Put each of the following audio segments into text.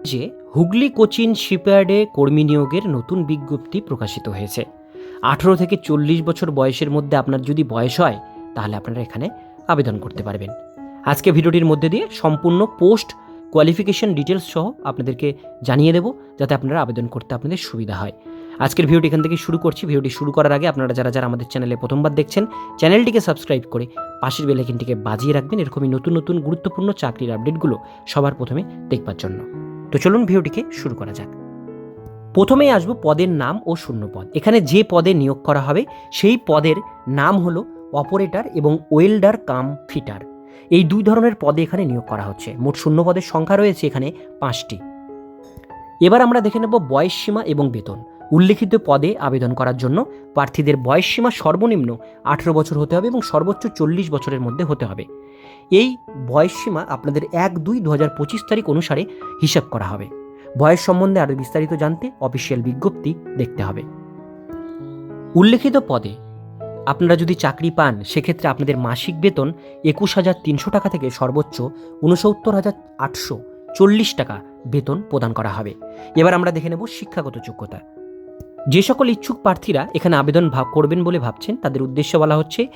যে হুগলি কোচিন শিপইয়ার্ডে কর্মী নিয়োগের নতুন বিজ্ঞপ্তি প্রকাশিত হয়েছে। আঠেরো থেকে চল্লিশ বছর বয়সের মধ্যে আপনার যদি বয়স হয়, তাহলে আপনারা এখানে আবেদন করতে পারবেন। আজকে ভিডিওটির মধ্যে দিয়ে সম্পূর্ণ পোস্ট কোয়ালিফিকেশন ডিটেলস সহ আপনাদেরকে জানিয়ে দেবো, যাতে আপনারা আবেদন করতে আপনাদের সুবিধা হয়। আজকের ভিডিওটি এখান থেকে শুরু করছি। ভিডিওটি শুরু করার আগে আপনারা যারা যারা আমাদের চ্যানেলে প্রথমবার দেখছেন, চ্যানেলটিকে সাবস্ক্রাইব করে পাশের বেলাইকিনটিকে বাজিয়ে রাখবেন। এরকমই নতুন নতুন, গুরুত্বপূর্ণ চাকরির আপডেটগুলো সবার প্রথমে দেখবার জন্য। তো চলুন ভিডিওটিকে শুরু করা যাক। প্রথমেই আসব পদের নাম ও শূন্য পদ এখানে যে পদে নিয়োগ করা হবে, সেই পদের নাম হলো অপারেটর এবং ওয়েল্ডার কাম ফিটার। এই দুই ধরনের পদে এখানে নিয়োগ করা হচ্ছে। মোট শূন্য পদের সংখ্যা রয়েছে এখানে পাঁচটি। এবার আমরা দেখে নেব বয়স সীমা এবং বেতন। উল্লেখিত পদে আবেদন করার জন্য প্রার্থীদের বয়স সীমা সর্বনিম্ন আঠেরো বছর হতে হবে এবং সর্বোচ্চ চল্লিশ বছরের মধ্যে হতে হবে। এই বয়স সীমা আপনাদের এক দুই দু হাজার পঁচিশ তারিখ অনুসারে হিসাব করা হবে। বয়স সম্বন্ধে আরও বিস্তারিত জানতে অফিসিয়াল বিজ্ঞপ্তি দেখতে হবে। উল্লেখিত পদে আপনারা যদি চাকরি পান, সেক্ষেত্রে আপনাদের মাসিক বেতন একুশ হাজার তিনশো টাকা থেকে সর্বোচ্চ উনসত্তর হাজার আটশো চল্লিশ টাকা বেতন প্রদান করা হবে। এবার আমরা দেখে নেব শিক্ষাগত যোগ্যতা। যে সকল ইচ্ছুক প্রার্থীরা এখানে আবেদন ভাব করবেন বলে ভাবছেন, তাদের উদ্দেশ্য বলা হচ্ছে,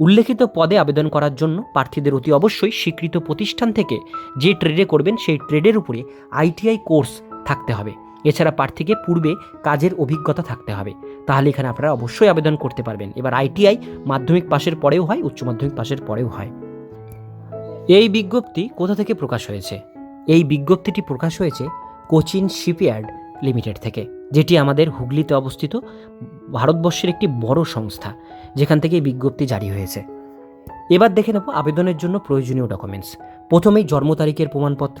উল্লেখিত পদে আবেদন করার জন্য প্রার্থীদের অতি অবশ্যই স্বীকৃত প্রতিষ্ঠান থেকে যে ট্রেডে করবেন, সেই ট্রেডের উপরে আইটিআই কোর্স থাকতে হবে। এছাড়া প্রার্থীকে পূর্বে কাজের অভিজ্ঞতা থাকতে হবে। তাহলে এখানে আপনারা অবশ্যই আবেদন করতে পারবেন। এবার আইটিআই মাধ্যমিক পাশের পরেও হয়, উচ্চ মাধ্যমিক পাশের পরেও হয়। এই বিজ্ঞপ্তি কোথা থেকে প্রকাশ হয়েছে? এই বিজ্ঞপ্তিটি প্রকাশ হয়েছে কোচিন শিপইয়ার্ড লিমিটেড থেকে, যেটি আমাদের হুগলিতে অবস্থিত ভারতবর্ষের একটি বড় সংস্থা, যেখান থেকে বিজ্ঞপ্তি জারি হয়েছে। এবার দেখে নেব আবেদনের জন্য প্রয়োজনীয় ডকুমেন্টস প্রথমেই জন্ম তারিখের প্রমাণপত্র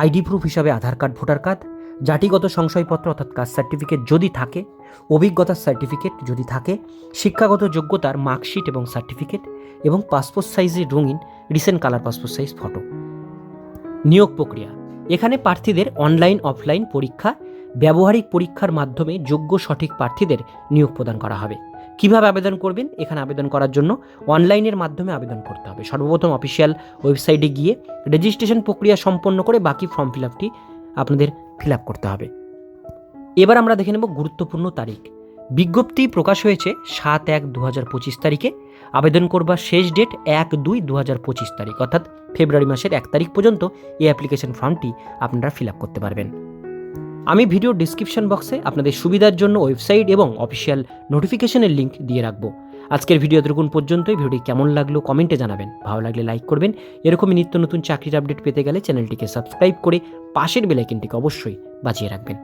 আইডি প্রুফ হিসাবে আধার কার্ড, ভোটার কার্ড, জাতিগত সংশয়পত্র অর্থাৎ কাস্ট সার্টিফিকেট যদি থাকে অভিজ্ঞতার সার্টিফিকেট যদি থাকে, শিক্ষাগত যোগ্যতার মার্কশিট এবং সার্টিফিকেট এবং পাসপোর্ট সাইজের রঙিন recent colour passport size photo নিয়োগ প্রক্রিয়া, এখানে প্রার্থীদের অনলাইন অফলাইন পরীক্ষা ব্যবহারিক পরীক্ষার মাধ্যমে যোগ্য সঠিক প্রার্থীদের নিয়োগ প্রদান করা হবে। কীভাবে আবেদন করবেন? এখানে আবেদন করার জন্য অনলাইনের মাধ্যমে আবেদন করতে হবে। সর্বপ্রথম অফিসিয়াল ওয়েবসাইটে গিয়ে রেজিস্ট্রেশন প্রক্রিয়া সম্পন্ন করে বাকি ফর্ম ফিল আপটি আপনাদের ফিল আপ করতে হবে। এবার আমরা দেখে নেব গুরুত্বপূর্ণ তারিখ। বিজ্ঞপ্তি প্রকাশ হয়েছে সাত এক দু হাজার পঁচিশ তারিখে। আবেদন করবার শেষ ডেট এক দুই দু হাজার পঁচিশ তারিখ। অর্থাৎ ফেব্রুয়ারি মাসের এক তারিখ পর্যন্ত এই অ্যাপ্লিকেশন ফর্মটি আপনারা ফিল আপ করতে পারবেন। আমি ভিডিও ডিসক্রিপশন বক্সে আপনাদের সুবিধার জন্য ওয়েবসাইট এবং অফিসিয়াল নোটিফিকেশনের লিঙ্ক দিয়ে রাখব। আজকের ভিডিও এতটুকুন পর্যন্তই। ভিডিওটি কেমন লাগল কমেন্টে জানাবেন। ভালো লাগলে লাইক করবেন। এরকমই নিত্য নতুন চাকরির আপডেট পেতে গেলে চ্যানেলটিকে সাবস্ক্রাইব করে পাশের বেলাইকিনটিকে অবশ্যই বাজিয়ে রাখবেন।